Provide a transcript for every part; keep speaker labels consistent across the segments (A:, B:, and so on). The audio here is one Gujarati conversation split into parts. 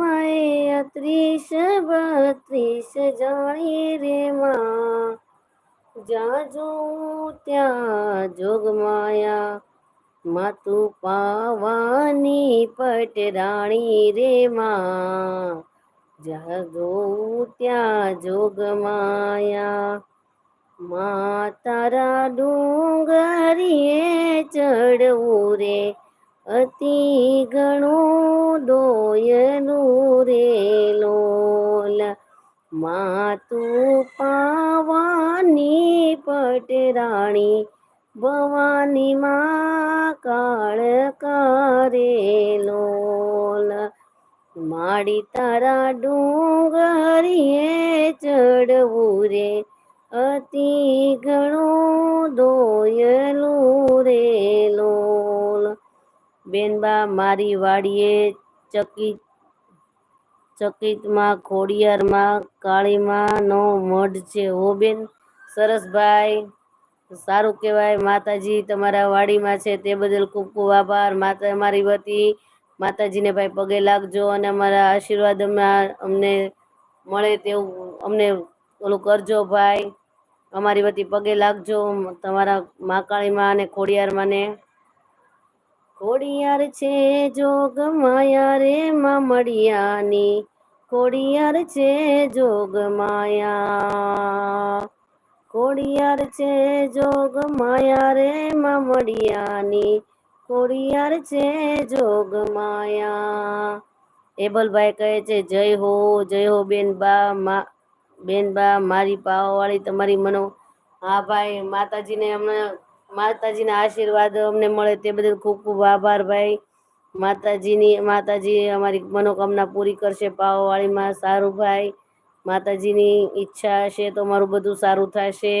A: માએ ત્રીસ બત્રીસ જાણી રે માં જ્યાં જોઉં ત્યાં જોગમાયા. માતું પાવાની પટરાણી રે માં જોઉં ત્યાં જોગમાયા. મા તારા ડુંગરીએ ચડવું રે. અતિ ઘણું દોયનું રે લોલ. માતું પાવાની પટરાણી ભવાની માં કાળ કરે લોલ. માડી તારા ડુંગરીએ ચડવું રે, અતિ ઘણું દોયલું રે લોલ. બેનબા, મારી વાડીએ ચકી, ચકિતમાં, ખોડિયારમાં, કાળીમાનો મઢ છે. હો બેન સરસભાઈ સારું કહેવાય. માતાજી તમારા વાડીમાં છે તે બદલ ખૂબ ખૂબ આભાર. માતા અમારી વતી માતાજીને ભાઈ પગે લાગજો અને અમારા આશીર્વાદ અમે- અમને મળે તેવું અમને ઓલું કરજો ભાઈ. અમારી વતી પગે લાગજો તમારા મા કાળીમાં અને ખોડિયારમાં ને ખોડિયાર છે જોગ માયા રે મામડિયાની કોડિયાર છે જોગ માયા. કોડિયાર છે જોગ માયા રે મામડિયાની કોડિયાર છે જોગ માયા. એબલભાઈ કહે છે, જય હો જય હો બેન બા, મા, બેન બા, મારી પાવાવાળી તમારી મનો. હા ભાઈ, માતાજીને અમને માતાજીના આશીર્વાદ અમને મળે તે બદલ ખૂબ ખૂબ આભાર ભાઈ. માતાજીની, માતાજી અમારી મનોકામના પૂરી કરશે પાવાવાળીમાં સારું ભાઈ. માતાજીની ઈચ્છા હશે તો અમારું બધું સારું થશે.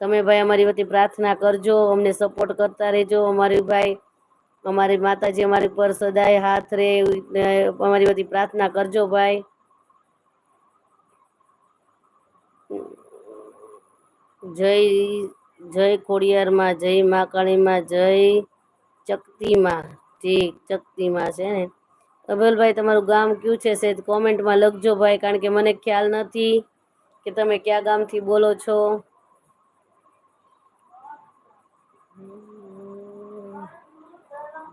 A: તમે ભાઈ અમારી વતી પ્રાર્થના કરજો, અમને સપોર્ટ કરતા રહેજો અમારી ભાઈ. અમારી માતાજી અમારી પર સદાય હાથ રહે અમારી વતી પ્રાર્થના કરજો ભાઈ. જય જય ખોડિયારમાં, જય મા કાળીમાં જય ચકતીમાં. ઠીક, ચકતીમાં છે ને? અભલભાઈ તમારું ગામ કયું છે? સેજ કોમેન્ટમાં લખજો ભાઈ, કારણ કે મને ખ્યાલ નથી કે તમે કયા ગામથી બોલો છો.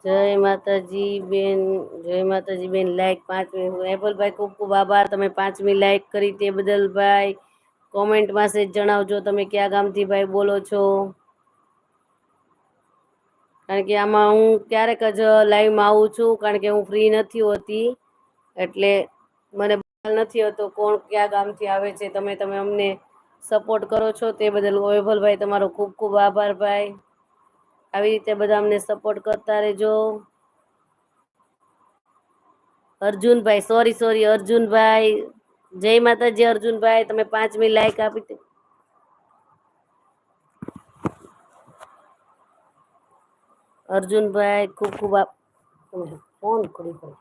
A: જય માતાજી બેન, જય માતાજી બેન લાઈક પાંચમી. એપલભાઈ ખૂબ ખૂબ આભાર. તમે પાંચમી લાઈક કરી તે બદલ ભાઈ. કોમેન્ટમાં જ જણાવજો તમે કયા ગામથી ભાઈ બોલો છો. કારણ કે આમાં હું ક્યારેક જ લાઈવમાં આવું છું, કારણ કે હું ફ્રી નથી હોતી. એટલે મને નથી હોતો કોણ કયા ગામથી આવે છે, તમે તમે અમને સપોર્ટ કરો છો તે બદલ વૈભલભાઈ તમારો ખૂબ ખૂબ આભાર ભાઈ. આવી રીતે બધા અમને સપોર્ટ કરતા રહેજો. અર્જુનભાઈ સોરી સોરી અર્જુનભાઈ જય માતાજી, અર્જુનભાઈ, તમે પાંચમી લાઈક આપી તે- અર્જુનભાઈ, ખૂબ ખૂબ આપ ફોન કરી દો.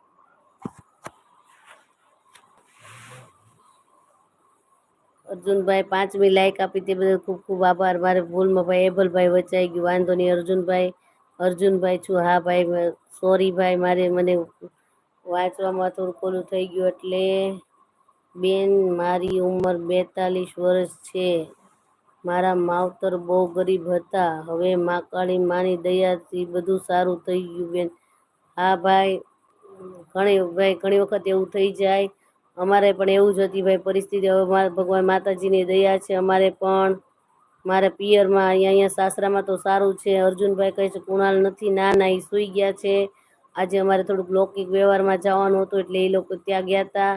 A: અર્જુનભાઈ પાંચમી લાઈક આપી તે બદલ ખૂબ ખૂબ આભાર. મારે ભૂલમાં ભાઈ એબલભાઈ વચાઈ ગયું. વાંધો નહીં, અર્જુનભાઈ. અર્જુનભાઈ છું. હા ભાઈ સોરી ભાઈ, મારે મને વાંચવામાં થોડું ખોલું થઈ ગયું એટલે બેન, મારી ઉંમર બેતાલીસ વર્ષ છે. મારા માવતર બહુ ગરીબ હતા. હવે મા કાળી માની દયાથી બધું સારું થઈ ગયું, બેન. હા, ભાઈ, ઘણી ભાઈ, ઘણી વખત એવું થઈ જાય. અમારે પણ એવું જ હતી, ભાઈ, પરિસ્થિતિ. હવે મારા ભગવાન માતાજીની દયા છે. અમારે પણ, મારા પિયરમાં, અહીંયા અહીંયા સાસરામાં તો સારું છે. અર્જુનભાઈ કહે છે, કુણાલ નથી, ના ના એ સૂઈ ગયા છે. આજે અમારે થોડુંક લૌકિક વ્યવહારમાં જવાનું હતું, એટલે એ લોકો ત્યાં ગયા હતા.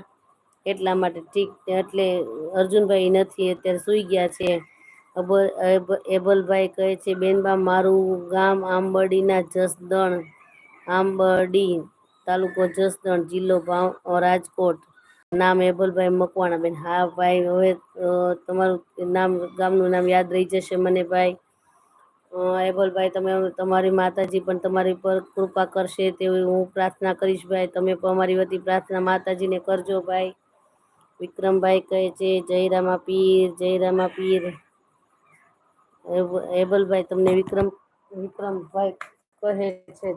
A: એટલા માટે ઠીક એટલે અર્જુનભાઈ નથી, અત્યારે સૂઈ ગયા છે. એબલભાઈ કહે છે, બેનબા, મારું ગામ આંબરડીના જસદણ આંબરડી તાલુકો જસદણ, જિલ્લો ભાવ રાજકોટ. નામ એબલભાઈ મકવાણા બેન હા ભાઈ, હવે તમારું નામ, ગામનું નામ યાદ રહી જશે મને ભાઈ. એબલભાઈ, તમે તમારી માતાજી પણ તમારી પર કૃપા કરશે તેવી હું પ્રાર્થના કરીશ ભાઈ. તમે પણ અમારી વતી પ્રાર્થના માતાજીને કરજો ભાઈ. વિક્રમભાઈ કહે છે, જય રામા પીર, જય રામા પીર. હેબલભાઈ તમને વિક્રમ, વિક્રમભાઈ કહે છે